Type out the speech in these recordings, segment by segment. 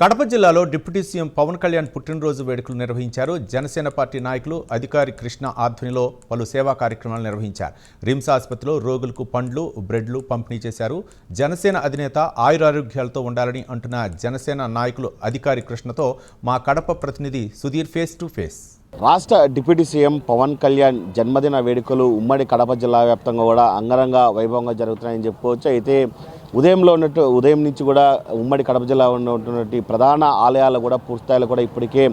కడప జిల్లాలో deputy CM Pawan Kalyan పుట్టినరోజు వేడుకలు నిర్వహించారు. జనసేన పార్టీ నాయకులు అధికారి కృష్ణ ఆధ్వర్యంలో పలు సేవా కార్యక్రమాలు నిర్వహించారు. రిమ్స్ ఆసుపత్రిలో రోగులకు పండ్లు బ్రెడ్లు పంపిణీ చేశారు. జనసేన అధినేత ఆయురారోగ్యాలతో ఉండాలని అంటున్న జనసేన నాయకులు అధికారి కృష్ణతో మా కడప ప్రతినిధి సుధీర్ ఫేస్ టు ఫేస్ రాష్ట్ర deputy C M Pawan Kalyan జన్మదిన వేడుకలు ఉమ్మడి కడప జిల్లా వ్యాప్తంగా కూడా అంగరంగ వైభవంగా జరుగుతున్నాయని చెప్పుకోవచ్చు. అయితే ఉదయంలో ఉన్నట్టు ఉదయం నుంచి కూడా ఉమ్మడి కడప జిల్లా ఉన్నటువంటి ప్రధాన ఆలయాలు కూడా పూర్తిస్థాయిలో కూడా ఇప్పటికే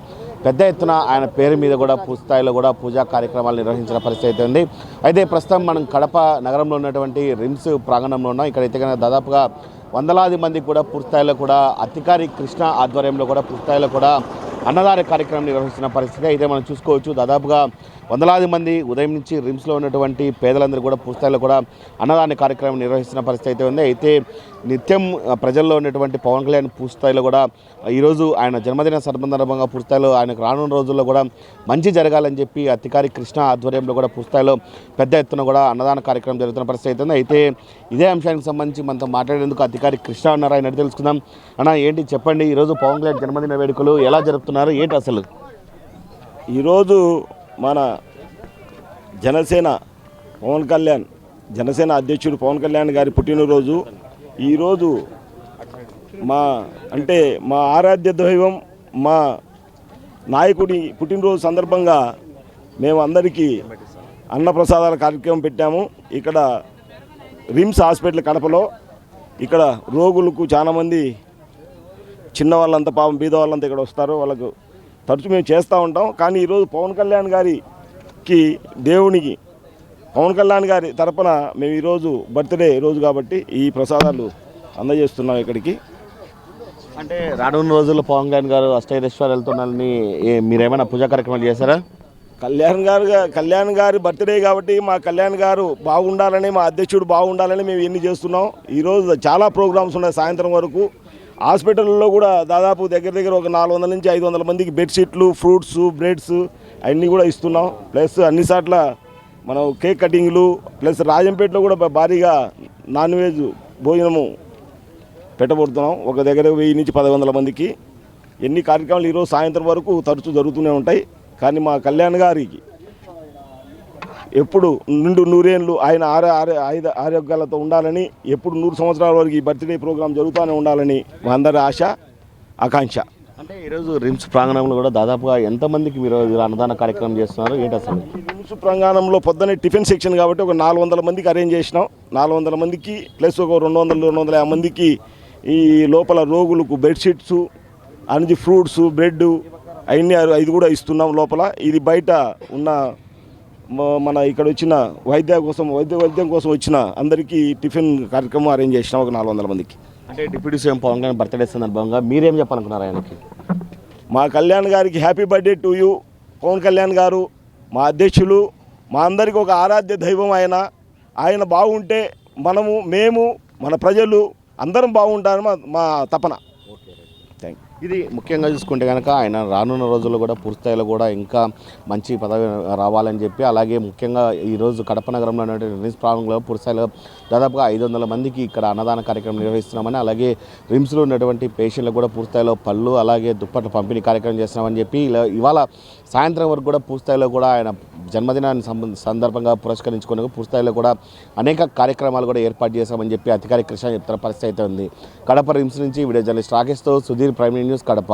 పెద్ద ఎత్తున ఆయన పేరు మీద కూడా పూర్తిస్థాయిలో కూడా పూజా కార్యక్రమాలు నిర్వహించిన పరిస్థితి అయితే ఉంది. అయితే ప్రస్తుతం మనం కడప నగరంలో ఉన్నటువంటి రిమ్స్ ప్రాంగణంలో ఉన్నాం. ఇక్కడైతే కనుక దాదాపుగా వందలాది మందికి కూడా పూర్తిస్థాయిలో కూడా అధికారి కృష్ణ ఆధ్వర్యంలో కూడా పూర్తిస్థాయిలో కూడా అన్నదాన కార్యక్రమం నిర్వహిస్తున్న పరిస్థితి అయితే మనం చూసుకోవచ్చు. దాదాపుగా వందలాది మంది ఉదయం నుంచి రిమ్స్లో ఉన్నటువంటి పేదలందరూ కూడా పూర్తిస్థాయిలో కూడా అన్నదాన కార్యక్రమం నిర్వహిస్తున్న పరిస్థితి అయితే ఉంది. అయితే నిత్యం ప్రజల్లో ఉన్నటువంటి పవన్ కళ్యాణ్ పూర్తిస్థాయిలో కూడా ఈరోజు ఆయన జన్మదిన సందర్భంగా పూర్తిస్థాయిలో ఆయనకు రానున్న రోజుల్లో కూడా మంచి జరగాలని చెప్పి అధికారి కృష్ణ ఆధ్వర్యంలో కూడా పూర్తిస్థాయిలో పెద్ద ఎత్తున కూడా అన్నదాన కార్యక్రమం జరుగుతున్న పరిస్థితి అయితే ఉంది. అయితే ఇదే అంశానికి సంబంధించి మనతో మాట్లాడేందుకు అధికారి కృష్ణ ఉన్నారు. ఆయన తెలుసుకుందాం. అన్న ఏంటి చెప్పండి ఈరోజు పవన్ కళ్యాణ్ జన్మదిన వేడుకలు ఎలా జరుపుతున్నారు? ఏంటి అసలు? ఈరోజు మన జనసేన పవన్ కళ్యాణ్ జనసేన అధ్యక్షుడు పవన్ కళ్యాణ్ గారి పుట్టినరోజు. ఈరోజు మా అంటే మా ఆరాధ్య దైవం మా నాయకుడి పుట్టినరోజు సందర్భంగా మేము అందరికీ అన్నప్రసాదాల కార్యక్రమం పెట్టాము. ఇక్కడ రిమ్స్ హాస్పిటల్ కడపలో ఇక్కడ రోగులకు చాలామంది చిన్న వాళ్ళంతా పాపం బీద వాళ్ళంతా ఇక్కడ వస్తారు. వాళ్ళకు తరచు మేము చేస్తూ ఉంటాం. కానీ ఈరోజు పవన్ కళ్యాణ్ గారికి దేవునికి పవన్ కళ్యాణ్ గారి తరపున మేము ఈరోజు బర్త్డే రోజు కాబట్టి ఈ ప్రసాదాలు అందజేస్తున్నాం ఇక్కడికి. అంటే రానున్న రోజుల్లో పవన్ కళ్యాణ్ గారు అష్టైరేశ్వర వెళ్తున్నారని మీరేమైనా పూజా కార్యక్రమాలు చేశారా? కళ్యాణ్ గారు కళ్యాణ్ గారి బర్త్డే కాబట్టి మా కళ్యాణ్ గారు బాగుండాలని మా అధ్యక్షుడు బాగుండాలని మేము ఎన్ని చేస్తున్నాం. ఈరోజు చాలా ప్రోగ్రామ్స్ ఉన్నాయి సాయంత్రం వరకు. హాస్పిటల్లో కూడా దాదాపు దగ్గర దగ్గర ఒక నాలుగు వందల నుంచి ఐదు వందల మందికి బెడ్షీట్లు ఫ్రూట్స్ బ్రెడ్స్ అవన్నీ కూడా ఇస్తున్నాం. ప్లస్ అన్ని సార్ల మనం కేక్ కటింగ్లు ప్లస్ రాజంపేటలో కూడా భారీగా నాన్ వెజ్ భోజనము పెట్టబడుతున్నాం ఒక దగ్గర వెయ్యి నుంచి పది వందల మందికి. ఎన్ని కార్యక్రమాలు ఈరోజు సాయంత్రం వరకు తరచూ జరుగుతూనే ఉంటాయి. కానీ మా కళ్యాణ్ గారికి ఎప్పుడు నిండు నూరేళ్ళు ఆయన ఆర ఆర- ఆయుధ ఆరోగ్యాలతో ఉండాలని ఎప్పుడు నూరు సంవత్సరాల వరకు ఈ బర్త్డే ప్రోగ్రాం జరుగుతూనే ఉండాలని మా అందరి ఆశ ఆకాంక్ష. అంటే ఈరోజు రిమ్స్ ప్రాంగణంలో కూడా దాదాపుగా ఎంతమందికి మీరు అన్నదాన కార్యక్రమం చేస్తున్నారు? ఏంటి అసలు? నిమ్స్ ప్రాంగణంలో పొద్దున్నే టిఫిన్ సెక్షన్ కాబట్టి ఒక నాలుగు వందల మందికి అరేంజ్ చేసినాం. నాలుగు వందల మందికి ప్లస్ ఒక రెండు వందల రెండు వందల యాభై మందికి ఈ లోపల రోగులకు బెడ్షీట్స్ అన్ని ఫ్రూట్స్ బ్రెడ్ అవన్నీ ఇది కూడా ఇస్తున్నాం లోపల. ఇది బయట ఉన్న మన ఇక్కడ వచ్చిన వైద్య కోసం వైద్య వైద్యం కోసం వచ్చిన అందరికీ టిఫిన్ కార్యక్రమం అరేంజ్ చేసినాం ఒక నాలుగు వందల మందికి. అంటే deputy CM Pawan Kalyan birthday సందర్భంగా మీరేం చెప్పాలనుకున్నారు ఆయనకి? మా కళ్యాణ్ గారికి happy birthday to you Pawan Kalyan గారు మా అధ్యక్షులు మా అందరికి ఒక ఆరాధ్య దైవం ఆయన. ఆయన బాగుంటే మనము మేము మన ప్రజలు అందరం బాగుంటారని మా తపన. ఇది ముఖ్యంగా చూసుకుంటే కనుక ఆయన రానున్న రోజుల్లో కూడా పూర్తిస్థాయిలో కూడా ఇంకా మంచి పదవి రావాలని చెప్పి అలాగే ముఖ్యంగా ఈరోజు కడప నగరంలో ఉన్నటువంటి రిమ్స్ ప్రాంగంలో పూర్తిస్థాయిలో దాదాపుగా ఐదు వందల మందికి ఇక్కడ అన్నదాన కార్యక్రమం నిర్వహిస్తున్నామని అలాగే రిమ్స్లో ఉన్నటువంటి పేషెంట్లకు కూడా పూర్తిస్థాయిలో పళ్ళు అలాగే దుప్పట్లు పంపిణీ కార్యక్రమం చేస్తున్నామని చెప్పి ఇలా ఇవాళ సాయంత్రం వరకు కూడా పూర్తిస్థాయిలో కూడా ఆయన జన్మదినాన్ని సందర్భంగా పురస్కరించుకునే పూర్తిస్థాయిలో కూడా అనేక కార్యక్రమాలు కూడా ఏర్పాటు చేశామని చెప్పి అధికారిక కృష్ణ చెప్తున్న పరిస్థితి అయితే ఉంది. కడప రిమ్స్ నుంచి వీడియో జర్నలిస్ట్ రాకేష్తో సుధీర్ ప్రైమ్ న్యూస్ కడప.